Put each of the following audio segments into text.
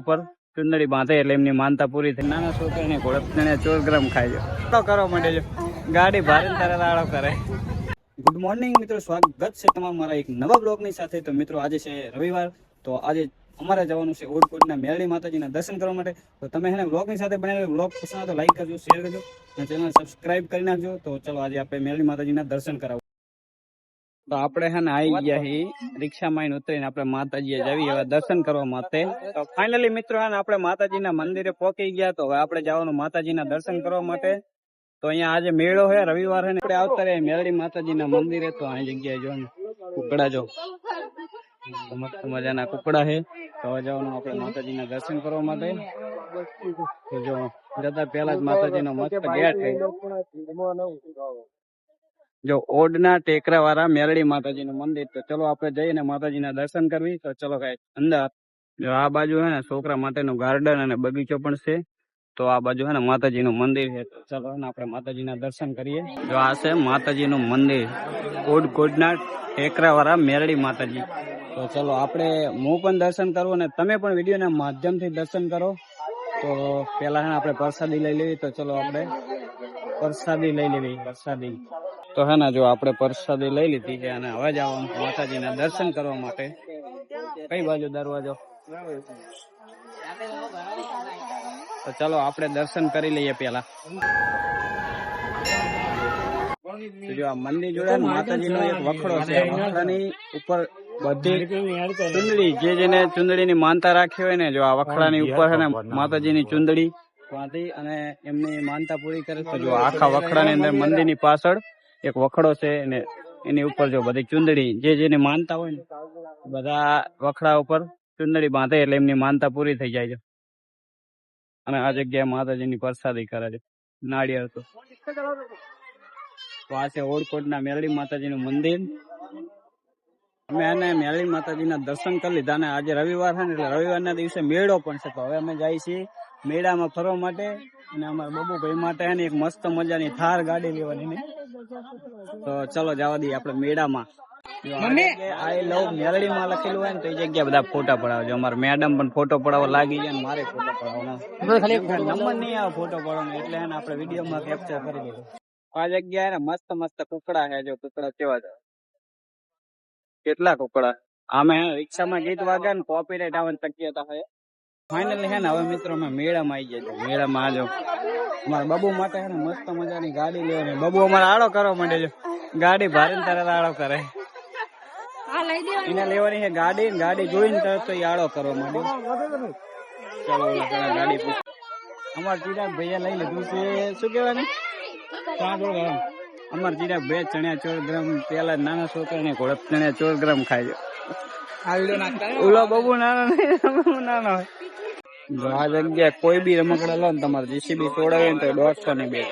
ઉપર ચુંદડી બાંધે એટલે એમની માનતા પૂરી થઈ. નાના છોકરાને ઘોડપને ચોર ગ્રામ ખાઈ જો આળો કરવા માંડે ગાડી ભારે તારે રાડો કરે. ગુડ મોર્નિંગ મિત્રો. સ્વાગત છે તમારું મારા એક નવા બ્લોગની સાથે. તો મિત્રો, આજે છે રવિવાર. તો આજે અમારે જવાનું છે ઓડકોટના મેરડી માતાજીના દર્શન કરવા માટે. તો તમે એને બ્લોગની સાથે બનાવેલો બ્લોગ પસંદ તો લાઈક કરજો શેર કરજો. અને ચેનલ સબસ્ક્રાઇબ કરી નાખજો. તો ચલો, આજે આપણે મેરડી માતાજીના દર્શન કરાવો તો આપણે હે ને આવી ગયા હી રિક્ષામાં ઉતરીને આપણે માતાજીએ જવી હવે દર્શન કરવા માટે. તો ફાઇનલી મિત્રો હે ને આપણે માતાજીના મંદિરે પહોંચી ગયા તો હવે આપણે જવાનું માતાજીના દર્શન કરવા માટે. તો અહીંયા આજે મેળો હે રવિવાર હે ને. આપણે આવતા રહ્યા માતાજી માતાજીના મંદિરે તો આ જગ્યાએ જો ને કુકડા જો. મસ્ત મજાના કુકડા છે તો હવે જવાનું આપણે માતાજીના દર્શન કરવા માટે. જો જતા પહેલા જ માતાજીનો મસ્ત ગેટ છે. જો ઓડના ટેકરા વાળા મેરડી માતાજીનું મંદિર, તો ચલો આપણે જઈને માતાજીના દર્શન કરવી. તો ચલો કઈ અંદર જો આ બાજુ હે ને છોકરા માટેનું ગાર્ડન અને બગીચો પણ છે. તો આ બાજુ હે ને માતાજીનું મંદિર છે. ચલો ને આપણે માતાજીના દર્શન કરીએ. જો આ છે માતાજીનું મંદિર ઓડકોટના ટેકરા વાળા મેરડી માતાજી. તો ચલો આપણે, હું પણ દર્શન કરું અને તમે પણ વિડીયોના માધ્યમથી દર્શન કરો. તો પેલા ને આપણે પ્રસાદી લઈ લેવી. તો ચલો આપણે પ્રસાદી લઈ લેવી, પ્રસાદી. તો હે ને, જો આપણે પ્રસાદી લઈ લીધી છે અને હવે જવાનું માતાજીના દર્શન કરવા માટે. કઈ બાજુ દરવાજો? તો ચલો, આપણે દર્શન કરી લઈએ પેલા જો આ મંદિર જોડે માતાજી માતાજીનો એક વખડો છે. વખડાની ઉપર બધી ચુંદડી, જે જેને ચુંદડીની માનતા રાખી હોય ને, જો આ વખડાની ઉપર છે ને, માતાજીની ચુંદડી બાંધી અને એમની માનતા પૂરી કરે. તો જો આખા વખડાની અંદર મંદિરની પાછળ એક વખડો છે અને એની ઉપર જો બધી ચુંદડી, જે જેને માનતા હોય ને, બધા વખડા ઉપર ચુંદડી બાંધે એટલે એમની માનતા પૂરી થઈ જાય છે. અને આ જગ્યાએ માતાજીની પ્રસાદી કરે છે. નાળિયેર તો. આ છે ઓળકોટના મેરડી માતાજીનું મંદિર. અમે એને મેરડી માતાજીના દર્શન કરી લીધા અને આજે રવિવાર છે ને એટલે રવિવારના દિવસે મેળો પણ છે. તો હવે અમે જઈએ છીએ મેળામાં ફરવા માટે અને અમારા બબુભાઈ માટે એક મસ્ત મજાની થાર ગાડી લેવાની. ને તો ચલો જવા દઈએ આપણે મેળામાં. આઈ લવ મેરડી લખેલું હોય ને તો એ જગ્યા બધા ફોટા પડાવજો. અમારે મેડમ પણ ફોટો પડાવવા લાગી જાય મારે ફોટો પડાવવાનો. નંબર નહીં આવે ફોટો પડાવવાનો એટલે એને આપણે વીડિયો માં કેપ્ચર કરી દીધું. આ જગ્યાએ ને મસ્ત મસ્ત કુકડા છે જો કુકડા કેવા છે. કેટલા કુકડા? આમે રિક્ષામાં ગીત વાગે ને કોપીરાઇટ આવવાની શક્યતા હોય ફાઇનલી હે ને હવે મિત્રો અમે મેળામાં આવી ગયા મેળામાં આજો અમારા બબુ માટે હે ને મસ્ત મજાની ગાડી લેવાની. બબુ અમારે આડો કરવા માંડે છે. ગાડી ભારે ને તરત આડો કરે. એને લેવાની છે ગાડી ને ગાડી જોઈને તરત તો આડો કરવા માંડ્યો. ચાલો ગાડી પૂછ ચિરાગ ભૈયા લઈ લીધું છે શું કહેવાનું? સાંભળો એમ અમાર ચિરાગ ભાઈ ચણ્યા ચોર ગ્રામ પેલા નાના છોકરાને ઘોડપ ચણ્યા ચોર ગ્રામ ખાય છે ઓલો બબુ નાનો નહીં બબુ નાનો હોય. આ જગ્યાએ કોઈ બી રમકડા લો ને તમારે જીસીબી તોડાવે ને તો દોઢસો ની બે.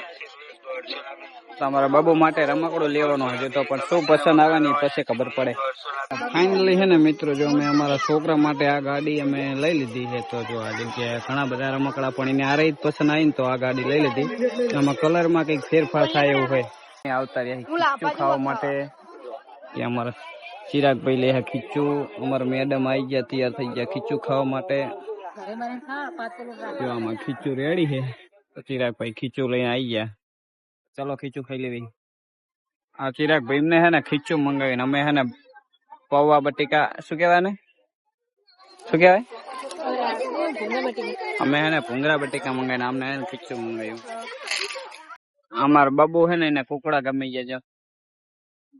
તમારા બાબુ માટે રમકડો લેવાનો હોય તો પણ શું પસંદ આવે ને ઈ પછી ખબર પડે. ફાઇનલી છે ને મિત્રો, જો અમે અમારા છોકરા માટે આ ગાડી અમે લઈ લીધી છે, તો જો આ જગ્યાએ ઘણા બધા રમકડા પણ એને આ રહી જ પસંદ આવીને તો આ ગાડી લઈ લીધી. આમાં કલરમાં કંઈક ફેરફાર થાય એવું હોય. આવતા રહ્યા ખાવા માટે. કે અમારા ચિરાગભાઈ લે ખીચું. અમારા મેડમ આવી ગયા, તૈયાર થઈ ગયા ખીચું ખાવા માટે. જો આમાં ખીચું રેડી છે. તો ચિરાગભાઈ ખીચું લઈને આવી ગયા. ચલો ખીચું ખાઈ લેવી. આ ચિરાગભાઈ એમને હે ને ખીચું મંગાવીને અમે હે ને પૌવા બટેકા શું કહેવાય ને શું કહેવાય? અમે હે ને ભૂંગરા બટેકા મંગાવીને અમને હે ને ખીચું મંગાવ્યું. અમાર બબુ હે ને એને કુકડા ગમી ગયા છે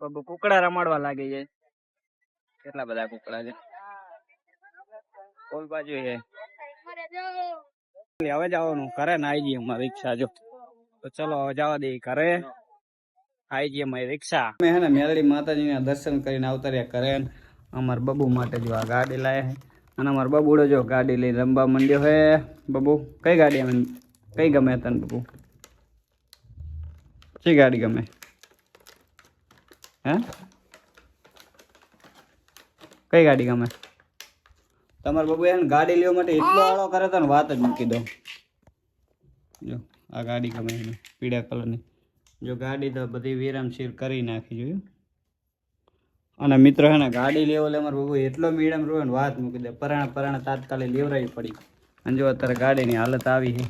બબુ કુકડા રમાડવા લાગી જાય કેટલા બધા કુકડા છે? ઓલ બાજુ છે. હવે જવાનું ઘરે ને આવી જઈએ અમારી રિક્ષા, જો. તો ચલો હવે જવા દઈએ ઘરે. આવી જઈએ અમારી રિક્ષા. અમે હે ને મેરડી માતાજીના દર્શન કરીને આવતા રહ્યા ઘરે અમાર બબુ માટે જો આ ગાડી લાયા અને અમાર બબુડો જો ગાડી લઈને રમવા માંડ્યો હે. બબુ, કઈ ગાડી અમે, કઈ ગમે તને બબુ? શી ગાડી ગમે? હે? કઈ ગાડી ગમે? તમારા બાબુ એને ગાડી લેવા માટે એટલો આળો કરે તો વાત જ મૂકી દો. જો, આ ગાડી ગમે એને, પીળા કલરની. જો ગાડી તો બધી વિરામશીર કરી નાખી જોયું અને મિત્રો હે ને, ગાડી લેવો લે અમારે બાબુ એટલો મીડિયમ રહ્યો ને, વાત મૂકી દે. પરાણા પરાણા તાત્કાલિક લેવરાવી પડી. અને જો અત્યારે ગાડીની હાલત આવી છે.